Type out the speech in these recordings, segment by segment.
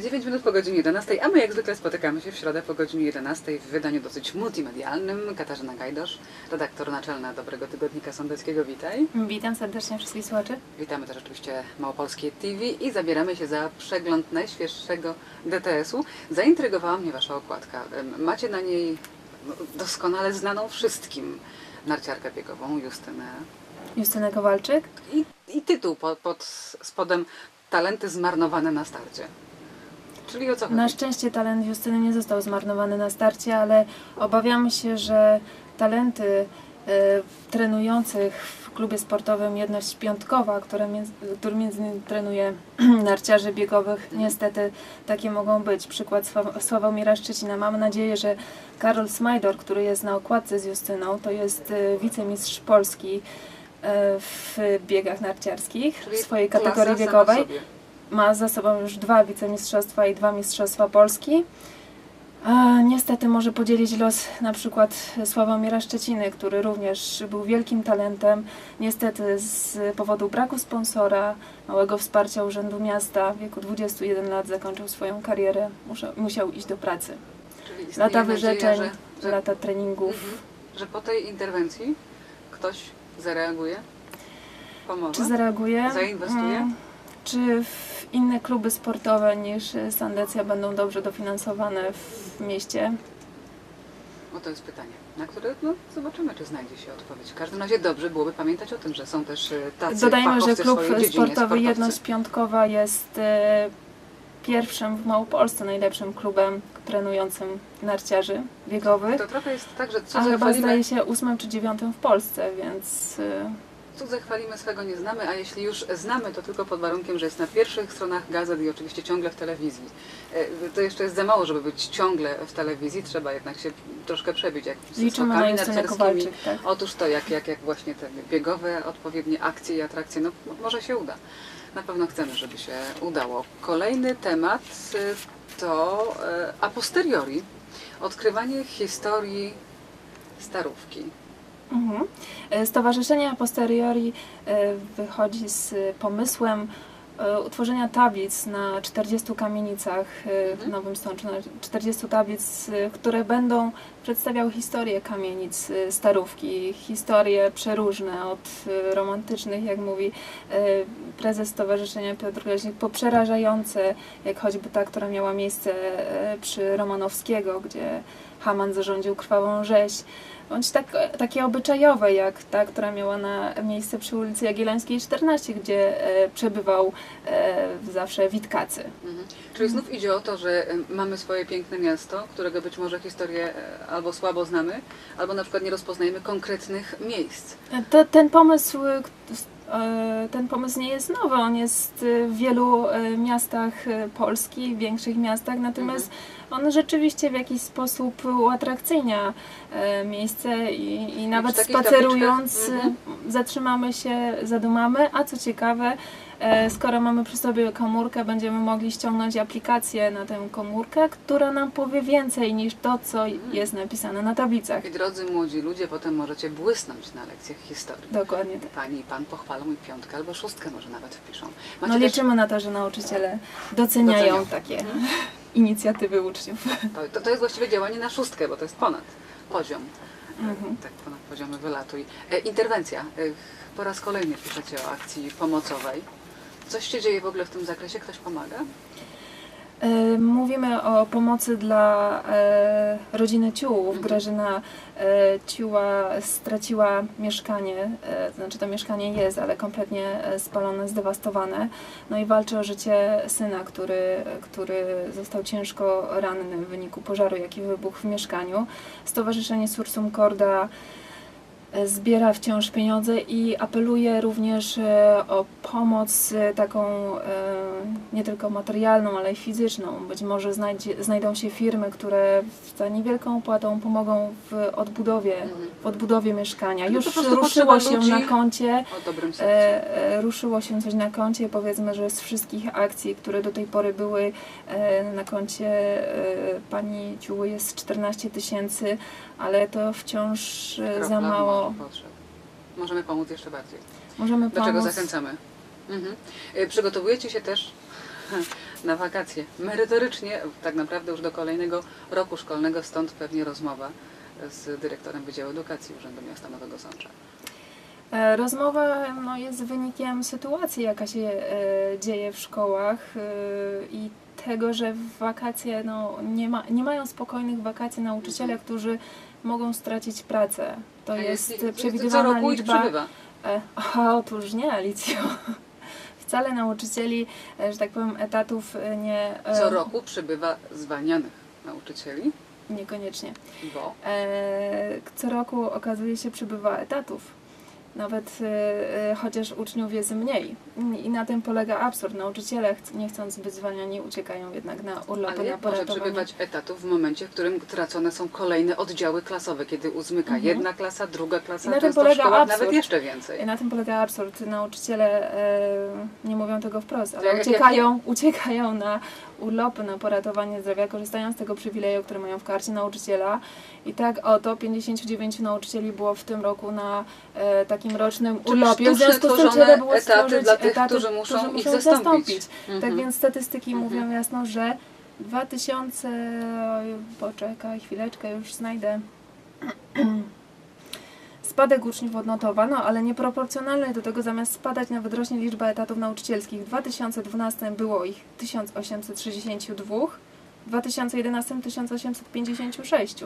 9 minut po godzinie 11, a my jak zwykle spotykamy się w środę po godzinie 11 w wydaniu dosyć multimedialnym. Katarzyna Gajdosz, redaktor naczelna Dobrego Tygodnika Sądeckiego, witaj. Witam serdecznie wszystkich słuchaczy. Witamy też oczywiście Małopolskie TV i zabieramy się za przegląd najświeższego DTS-u. Zaintrygowała mnie Wasza okładka. Macie na niej no, doskonale znaną wszystkim narciarkę biegową Justynę Justyna Kowalczyk. i, i tytuł pod, pod spodem Talenty zmarnowane na starcie. Czyli o co chodzi? Na szczęście talent Justyny nie został zmarnowany na starcie, ale obawiamy się, że talenty e, trenujących w klubie sportowym Jedność Piątkowa, które między, który między innymi trenuje narciarzy biegowych, niestety takie mogą być. Przykład Sław- Sławomira Szczecina. Mamy nadzieję, że Karol Smajdor, który jest na okładce z Justyną, to jest e, wicemistrz Polski e, w biegach narciarskich Czyli w swojej kategorii wiekowej. sobie. Ma za sobą już dwa wicemistrzostwa i dwa mistrzostwa Polski. A niestety może podzielić los na przykład Sławomira Szczeciny, który również był wielkim talentem. Niestety z powodu braku sponsora, małego wsparcia Urzędu Miasta w wieku 21 lat zakończył swoją karierę. Musiał, musiał iść do pracy. Czyli Lata nadzieja, wyrzeczeń, że, że, lata treningów. Mhm. że po tej interwencji ktoś zareaguje, pomoże. Czy zareaguje? Zainwestuje? Mm, Czy inne kluby sportowe niż Sandecja będą dobrze dofinansowane w mieście? O to jest pytanie, na które no, zobaczymy, czy znajdzie się odpowiedź. W każdym razie dobrze byłoby pamiętać o tym, że są też e, tacy Dodajmy, że klub sportowy sportowcy. Jedność Piątkowa jest e, pierwszym w Małopolsce najlepszym klubem trenującym narciarzy biegowych. To trochę jest tak, że A cudze chyba chwalimy, zdaje się ósmym czy dziewiątym w Polsce, więc e, cudze chwalimy, swego nie znamy, a jeśli już znamy, to tylko pod warunkiem, że jest na pierwszych stronach gazet i oczywiście ciągle w telewizji. E, To jeszcze jest za mało, żeby być ciągle w telewizji, trzeba jednak się troszkę przebić, jak z skokami narciarskimi. Tak. Otóż to, jak, jak, jak właśnie te biegowe, odpowiednie akcje i atrakcje, no może się uda. Na pewno chcemy, żeby się udało. Kolejny temat y, to y, a posteriori odkrywanie historii starówki. Mhm. E, Stowarzyszenie a posteriori e, wychodzi z pomysłem e, utworzenia tablic na 40 kamienicach w Mhm. Nowym Sączu, na 40 tablic, które będą przedstawiały historię kamienic starówki, historie przeróżne, od romantycznych, jak mówi prezes Stowarzyszenia Piotr Leśnik, po przerażające, jak choćby ta, która miała miejsce przy Romanowskiego, gdzie Haman zarządził krwawą rzeź, bądź tak, takie obyczajowe, jak ta, która miała na miejsce przy ulicy Jagiellońskiej 14, gdzie e, przebywał e, zawsze Witkacy. Mhm. Czyli znów idzie o to, że y, mamy swoje piękne miasto, którego być może historię y, albo słabo znamy, albo na przykład nie rozpoznajemy konkretnych miejsc. To, ten pomysł e, ten pomysł nie jest nowy, on jest e, w wielu e, miastach e, Polski, większych miastach, natomiast on rzeczywiście w jakiś sposób uatrakcyjnia e, miejsce i, i nawet spacerując? Mhm. e, zatrzymamy się, zadumamy, a co ciekawe, e, skoro mamy przy sobie komórkę, będziemy mogli ściągnąć aplikację na tę komórkę, która nam powie więcej niż to, co Mhm. jest napisane na tablicach. I drodzy młodzi ludzie, potem możecie błysnąć na lekcjach historii. Dokładnie tak. Pani i pan pochwalą i piątkę albo szóstkę może nawet wpiszą. No też- liczymy na to, że nauczyciele doceniają Docenią. takie inicjatywy uczniów. To, to, jest właściwie działanie na szóstkę, bo to jest ponad poziom. Mhm. Tak, ponad poziomy wylatuj. E, interwencja. E, po raz kolejny piszecie o akcji pomocowej. Coś się dzieje w ogóle w tym zakresie? Ktoś pomaga? E, Mówimy o pomocy dla e, rodziny Ciułów. Mhm. Grażyna e, Ciuła straciła mieszkanie, to znaczy to mieszkanie jest, ale kompletnie spalone, zdewastowane. No i walczy o życie syna, który, który został ciężko ranny w wyniku pożaru, jaki wybuchł w mieszkaniu. Stowarzyszenie Sursum Corda zbiera wciąż pieniądze i apeluje również o pomoc taką nie tylko materialną, ale i fizyczną. Być może znajdzie, znajdą się firmy, które za niewielką opłatą pomogą w odbudowie, w odbudowie mieszkania. No Już ruszyło się na koncie. E, e, ruszyło się coś na koncie. Powiedzmy, że z wszystkich akcji, które do tej pory były e, na koncie e, pani Ciuły jest 14 tysięcy, ale to wciąż e, Kropla za w mało. Możemy pomóc jeszcze bardziej. Możemy Do czego pomóc. zachęcamy? Mhm. E, Przygotowujecie się też na wakacje. Merytorycznie, tak naprawdę już do kolejnego roku szkolnego, stąd pewnie rozmowa z dyrektorem Wydziału Edukacji Urzędu Miasta Nowego Sącza. E, Rozmowa no, jest wynikiem sytuacji, jaka się e, dzieje w szkołach e, i tego, że wakacje no, nie, ma, nie mają spokojnych wakacji nauczyciele, którzy mogą stracić pracę. To A jest jeśli- przewidywana Co roku ich liczba. przybywa. E, otóż nie, Alicjo. Wcale nauczycieli, e, że tak powiem, etatów e, nie. e, Co roku przybywa zwalnianych nauczycieli, Niekoniecznie. bo co roku okazuje się przybywa etatów. Nawet e, e, chociaż uczniów jest mniej. I na tym polega absurd. Nauczyciele, nie chcąc być zwalniani, uciekają jednak na urlopy, ale na jak może przybywać etatów w momencie, w którym tracone są kolejne oddziały klasowe, kiedy uzmyka Mhm. jedna klasa, druga klasa, I na tym polega absurd. nawet jeszcze więcej. I na tym polega absurd. Nauczyciele e, nie mówią tego wprost, ale uciekają, uciekają na urlopy, na poratowanie zdrowia, korzystają z tego przywileju, który mają w karcie nauczyciela. I tak oto 59 nauczycieli było w tym roku na e, takim rocznym Czyli urlopie. W związku z tym było etaty dla tych, etaty, którzy muszą ich zastąpić. Mhm. Tak więc statystyki Mhm. mówią jasno, że 2000... oj, Poczekaj chwileczkę, już znajdę. Spadek uczniów odnotowano, ale nieproporcjonalny do tego zamiast spadać nawet rośnie liczba etatów nauczycielskich. W 2012 było ich 1862, w 2011 1856.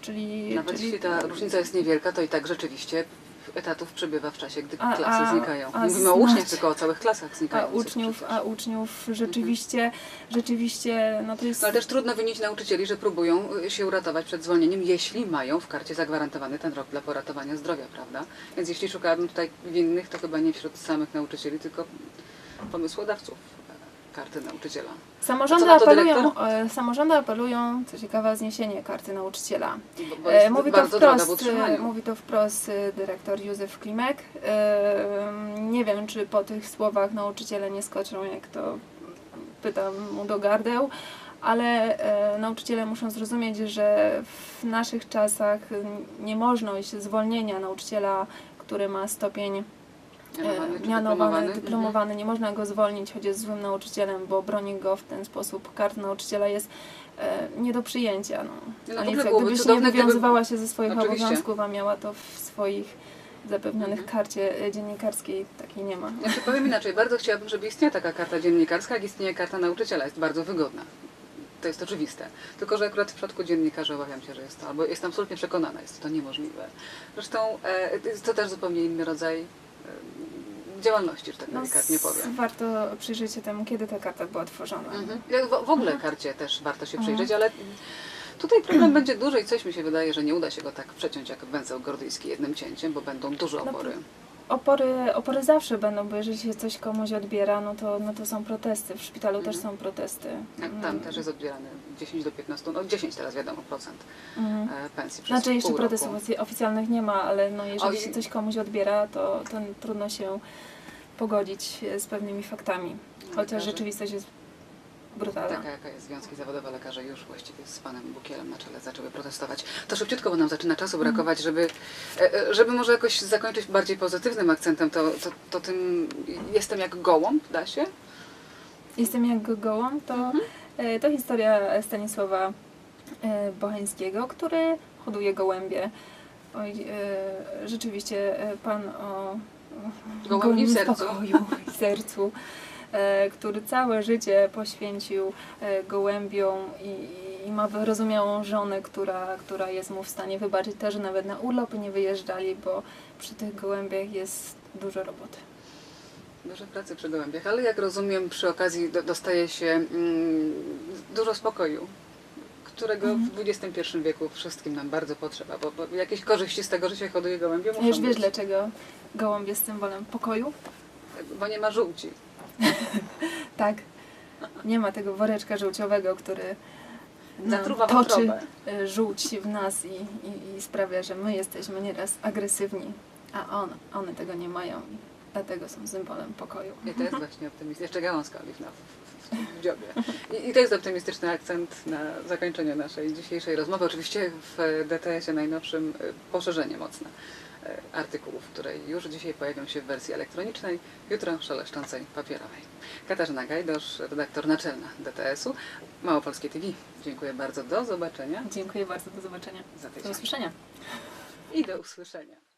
Czyli, Nawet czyli jeśli ta różnica jest niewielka, to i tak rzeczywiście etatów przybywa w czasie, gdy A- klasy a- znikają. a Mówimy o uczniach, tylko o całych klasach a znikających. uczniów, a uczniów rzeczywiście, rzeczywiście, no to jest... No ale też trudno winić nauczycieli, że próbują y, się uratować przed zwolnieniem, jeśli mają w karcie zagwarantowany ten rok dla poratowania zdrowia, prawda? Więc jeśli szukałabym tutaj winnych, to chyba nie wśród samych nauczycieli, tylko pomysłodawców karty nauczyciela. Samorządy apelują, e, samorządy apelują, co ciekawe, o zniesienie karty nauczyciela. Bo, bo E, jest Mówi to, wprost, e, mówi to wprost e, dyrektor Józef Klimek. E, Nie wiem, czy po tych słowach nauczyciele nie skoczą, jak to pytam mu do gardeł, ale e, nauczyciele muszą zrozumieć, że w naszych czasach e, niemożność zwolnienia nauczyciela, który ma stopień Mianowany e, mianowany, dyplomowany. nie można go zwolnić, choć jest złym nauczycielem, bo broni go w ten sposób. Karta nauczyciela jest e, nie do przyjęcia. No. No, Alicja, gdybyś nie wywiązywała się ze swoich Oczywiście. obowiązków, a miała to w swoich zapewnionych Mhm. karcie e, dziennikarskiej, takiej nie ma. Znaczy, powiem inaczej, bardzo chciałabym, żeby istniała taka karta dziennikarska, jak istnieje karta nauczyciela. Jest bardzo wygodna. To jest oczywiste. Tylko, że akurat w przypadku dziennikarzy obawiam się, że jest to, albo jestem absolutnie przekonana, jest to niemożliwe. Zresztą e, to też zupełnie inny rodzaj działalności, że tak No, delikatnie powiem. warto przyjrzeć się temu, kiedy ta karta była tworzona. Mhm. W, w ogóle karcie też warto się przyjrzeć, ale tutaj problem będzie duży i coś mi się wydaje, że nie uda się go tak przeciąć jak węzeł gordyjski jednym cięciem, bo będą duże No, opory. Opory, zawsze będą, bo jeżeli się coś komuś odbiera, no to, no to są protesty. W szpitalu też są protesty. Jak tam Mm. też jest odbierane 10 do 15, no 10 teraz wiadomo procent Mhm. e, pensji przez Znaczy jeszcze protestów roku. ofi- oficjalnych nie ma, ale no jeżeli O, się coś komuś odbiera, to, to trudno się pogodzić z pewnymi faktami. Chociaż Lekarze. rzeczywistość jest brutalna. Taka jaka jest związki zawodowe lekarze już właściwie z panem Bukielem na czele zaczęły protestować. To szybciutko, bo nam zaczyna czasu Mhm. brakować, żeby, e, e, żeby może jakoś zakończyć bardziej pozytywnym akcentem, to, to, to tym jestem jak gołąb, da się? Jestem jak gołąb, to, Mhm. e, to historia Stanisława Bocheńskiego, który hoduje gołębie. Oj, rzeczywiście pan o Gołębim gołębim sercu. i sercu, który całe życie poświęcił e, gołębiom i, i ma wyrozumiałą żonę, która, która jest mu w stanie wybaczyć też, że nawet na urlopy nie wyjeżdżali, bo przy tych gołębiach jest dużo roboty. Dużo pracy przy gołębiach, ale jak rozumiem, przy okazji do, dostaje się mm, dużo spokoju, którego Mhm. w XXI wieku wszystkim nam bardzo potrzeba, bo, bo jakieś korzyści z tego, że się hoduje gołębie muszą Już wiesz być, dlaczego gołąb jest symbolem pokoju? bo nie ma żółci. Tak. Nie ma tego woreczka żółciowego, który nam Zatruwa toczy wątrobę. e, żółć w nas i, i, i sprawia, że my jesteśmy nieraz agresywni, a on, one tego nie mają i dlatego są symbolem pokoju. I to jest właśnie optymistyczne. Jeszcze gałązka oliwna w, w, w dziobie. I, I to jest optymistyczny akcent na zakończenie naszej dzisiejszej rozmowy. Oczywiście w DTS-ie najnowszym y, poszerzenie mocne artykułów, które już dzisiaj pojawią się w wersji elektronicznej, jutro szeleszczącej papierowej. Katarzyna Gajdosz, redaktor naczelna DTS-u, Małopolskie TV. Dziękuję bardzo, do zobaczenia Dziękuję bardzo, do zobaczenia. za Do usłyszenia. i do usłyszenia.